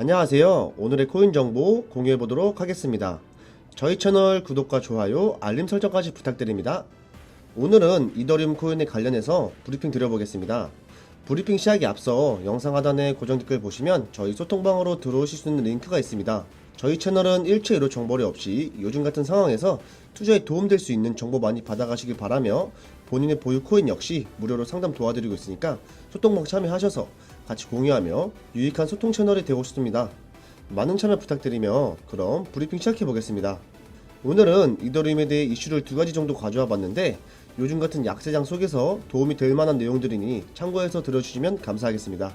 안녕하세요. 오늘의 코인 정보 공유해 보도록 하겠습니다. 저희 채널 구독과 좋아요, 알림 설정까지 부탁드립니다. 오늘은 이더리움 코인에 관련해서 브리핑 드려보겠습니다. 브리핑 시작에 앞서 영상 하단에 고정 댓글 보시면 저희 소통방으로 들어오실 수 있는 링크가 있습니다. 저희 채널은 일체 의료 정보리 없이 요즘 같은 상황에서 투자에 도움될 수 있는 정보 많이 받아가시길 바라며 본인의 보유 코인 역시 무료로 상담 도와드리고 있으니까 소통방 참여하셔서 같이 공유하며 유익한 소통 채널이 되고 싶습니다. 많은 참여 부탁드리며 그럼 브리핑 시작해 보겠습니다. 오늘은 이더리움에 대해 이슈를 두 가지 정도 가져와 봤는데 요즘 같은 약세장 속에서 도움이 될 만한 내용들이니 참고해서 들어주시면 감사하겠습니다.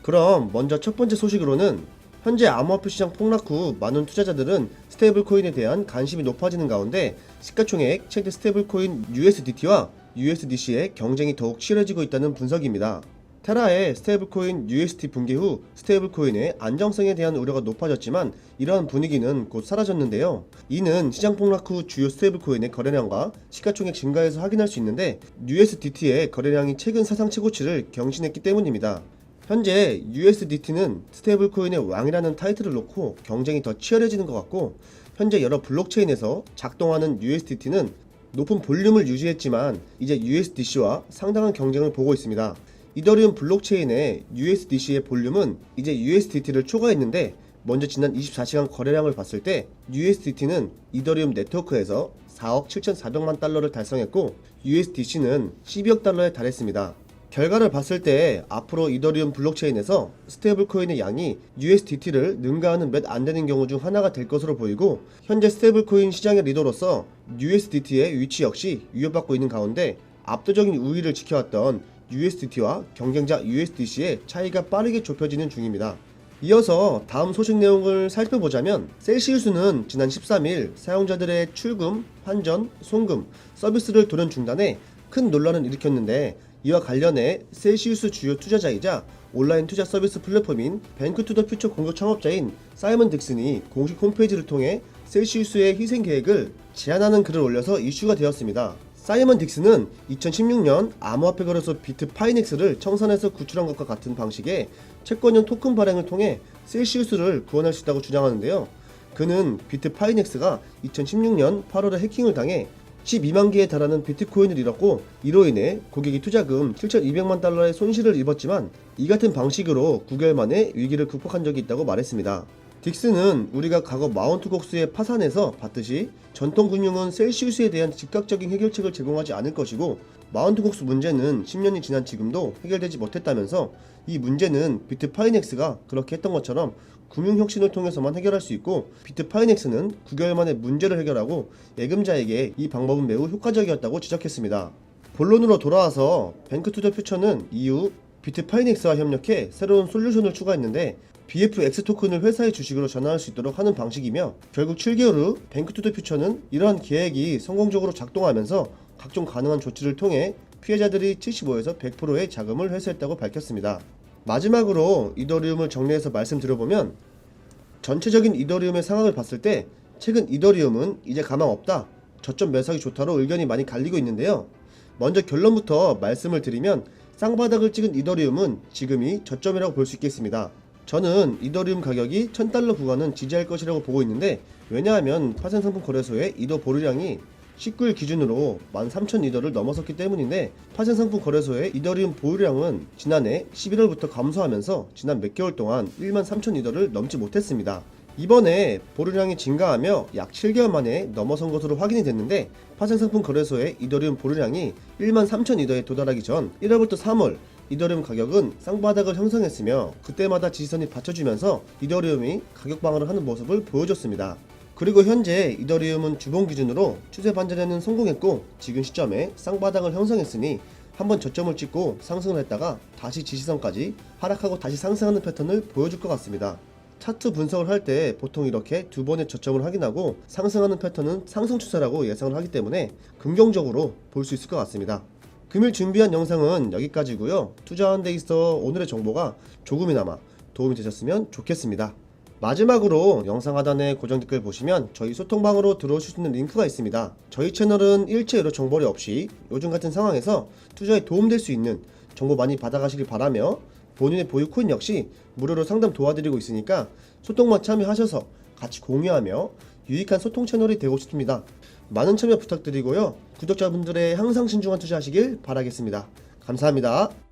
그럼 먼저 첫 번째 소식으로는 현재 암호화폐 시장 폭락 후 많은 투자자들은 스테이블 코인에 대한 관심이 높아지는 가운데 시가총액 최대 스테이블 코인 USDT와 USDC의 경쟁이 더욱 치열해지고 있다는 분석입니다. 테라의 스테이블 코인 UST 붕괴 후 스테이블 코인의 안정성에 대한 우려가 높아졌지만 이러한 분위기는 곧 사라졌는데요. 이는 시장 폭락 후 주요 스테이블 코인의 거래량과 시가총액 증가에서 확인할 수 있는데 USDT의 거래량이 최근 사상 최고치를 경신했기 때문입니다. 현재 USDT는 스테이블 코인의 왕이라는 타이틀을 놓고 경쟁이 더 치열해지는 것 같고 현재 여러 블록체인에서 작동하는 USDT는 높은 볼륨을 유지했지만 이제 USDC와 상당한 경쟁을 보고 있습니다. 이더리움 블록체인의 USDC의 볼륨은 이제 USDT를 초과했는데 먼저 지난 24시간 거래량을 봤을 때 USDT는 이더리움 네트워크에서 4억 7,400만 달러를 달성했고 USDC는 12억 달러에 달했습니다. 결과를 봤을 때 앞으로 이더리움 블록체인에서 스테이블 코인의 양이 USDT를 능가하는 몇 안 되는 경우 중 하나가 될 것으로 보이고 현재 스테이블 코인 시장의 리더로서 USDT의 위치 역시 위협받고 있는 가운데 압도적인 우위를 지켜왔던 USDT와 경쟁자 USDC의 차이가 빠르게 좁혀지는 중입니다. 이어서 다음 소식 내용을 살펴보자면 셀시우스는 지난 13일 사용자들의 출금, 환전, 송금, 서비스를 돌연 중단해 큰 논란을 일으켰는데 이와 관련해 셀시우스 주요 투자자이자 온라인 투자 서비스 플랫폼인 뱅크투더퓨처 공동 창업자인 사이먼 딕슨이 공식 홈페이지를 통해 셀시우스의 희생 계획을 제안하는 글을 올려서 이슈가 되었습니다. 사이먼 딕슨은 2016년 암호화폐 거래소 비트 파이넥스를 청산해서 구출한 것과 같은 방식의 채권형 토큰 발행을 통해 셀시우스를 구원할 수 있다고 주장하는데요. 그는 비트 파이넥스가 2016년 8월에 해킹을 당해 12만 개에 달하는 비트코인을 잃었고 이로 인해 고객이 투자금 7,200만 달러의 손실을 입었지만 이 같은 방식으로 9개월 만에 위기를 극복한 적이 있다고 말했습니다. 딕스는 우리가 과거 마운트 곡스의 파산에서 봤듯이 전통 금융은 셀시우스에 대한 즉각적인 해결책을 제공하지 않을 것이고 마운트 곡스 문제는 10년이 지난 지금도 해결되지 못했다면서 이 문제는 비트파이넥스가 그렇게 했던 것처럼 금융혁신을 통해서만 해결할 수 있고 비트파이넥스는 9개월 만에 문제를 해결하고 예금자에게 이 방법은 매우 효과적이었다고 지적했습니다. 본론으로 돌아와서 뱅크투더 퓨처는 이후 비트 파이넥스와 협력해 새로운 솔루션을 추가했는데 BFX 토큰을 회사의 주식으로 전환할 수 있도록 하는 방식이며 결국 7개월 후 뱅크 투더 퓨처는 이러한 계획이 성공적으로 작동하면서 각종 가능한 조치를 통해 피해자들이 75에서 100%의 자금을 회수했다고 밝혔습니다. 마지막으로 이더리움을 정리해서 말씀드려보면 전체적인 이더리움의 상황을 봤을 때 최근 이더리움은 이제 가망 없다. 저점 매수하기 좋다로 의견이 많이 갈리고 있는데요. 먼저 결론부터 말씀을 드리면 쌍바닥을 찍은 이더리움은 지금이 저점이라고 볼 수 있겠습니다. 저는 이더리움 가격이 1000달러 구간은 지지할 것이라고 보고 있는데 왜냐하면 파생 상품 거래소의 이더 보류량이 19일 기준으로 13,000이더를 넘어섰기 때문인데 파생 상품 거래소의 이더리움 보유량은 지난해 11월부터 감소하면서 지난 몇 개월 동안 13,000이더를 넘지 못했습니다. 이번에 보류량이 증가하며 약 7개월 만에 넘어선 것으로 확인이 됐는데 파생 상품 거래소의 이더리움 보류량이 13,000이더에 도달하기 전 1월부터 3월 이더리움 가격은 쌍바닥을 형성했으며 그때마다 지지선이 받쳐주면서 이더리움이 가격 방어를 하는 모습을 보여줬습니다. 그리고 현재 이더리움은 주봉 기준으로 추세 반전에는 성공했고 지금 시점에 쌍바닥을 형성했으니 한번 저점을 찍고 상승을 했다가 다시 지지선까지 하락하고 다시 상승하는 패턴을 보여줄 것 같습니다. 차트 분석을 할 때 보통 이렇게 두 번의 저점을 확인하고 상승하는 패턴은 상승 추세라고 예상을 하기 때문에 긍정적으로 볼 수 있을 것 같습니다. 금일 준비한 영상은 여기까지고요. 투자하는 데 있어 오늘의 정보가 조금이나마 도움이 되셨으면 좋겠습니다. 마지막으로 영상 하단에 고정 댓글 보시면 저희 소통방으로 들어오실 수 있는 링크가 있습니다. 저희 채널은 일체 의료 정보리 없이 요즘 같은 상황에서 투자에 도움될 수 있는 정보 많이 받아가시길 바라며 본인의 보유 코인 역시 무료로 상담 도와드리고 있으니까 소통만 참여하셔서 같이 공유하며 유익한 소통 채널이 되고 싶습니다. 많은 참여 부탁드리고요. 구독자분들의 항상 신중한 투자하시길 바라겠습니다. 감사합니다.